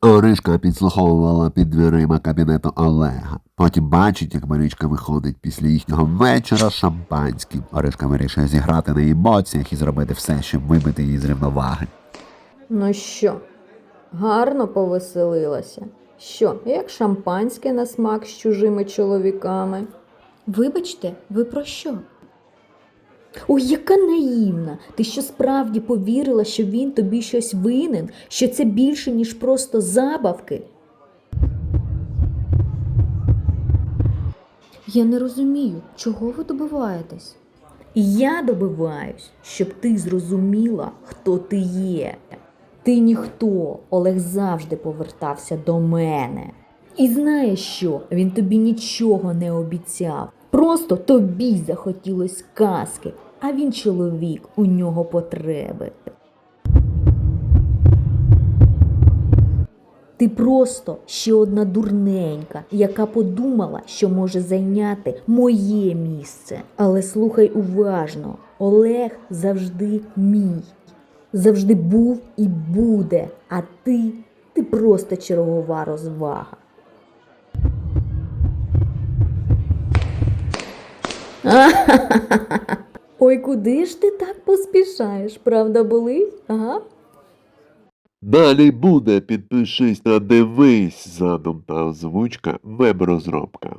Оришка підслуховувала під дверима кабінету Олега. Потім бачить, як Марічка виходить після їхнього вечора шампанським. Оришка вирішує зіграти на емоціях і зробити все, щоб вибити її з рівноваги. Ну що, гарно повеселилася? Що, як шампанське на смак з чужими чоловіками? Вибачте, ви про що? Ой, яка наївна! Ти що справді повірила, що він тобі щось винен, що це більше, ніж просто забавки? Я не розумію, чого ви добиваєтесь? Я добиваюсь, щоб ти зрозуміла, хто ти є. Ти ніхто, Олег завжди повертався до мене. І знаєш що? Він тобі нічого не обіцяв. Просто тобі захотілось казки, а він чоловік, у нього потреби. Ти просто ще одна дурненька, яка подумала, що може зайняти моє місце. Але слухай уважно, Олег завжди мій. Завжди був і буде, а ти, ти просто чергова розвага. Ой, куди ж ти так поспішаєш? Правда болить? Ага. Далі буде, підпишись та дивись задум та озвучка веб-розробка.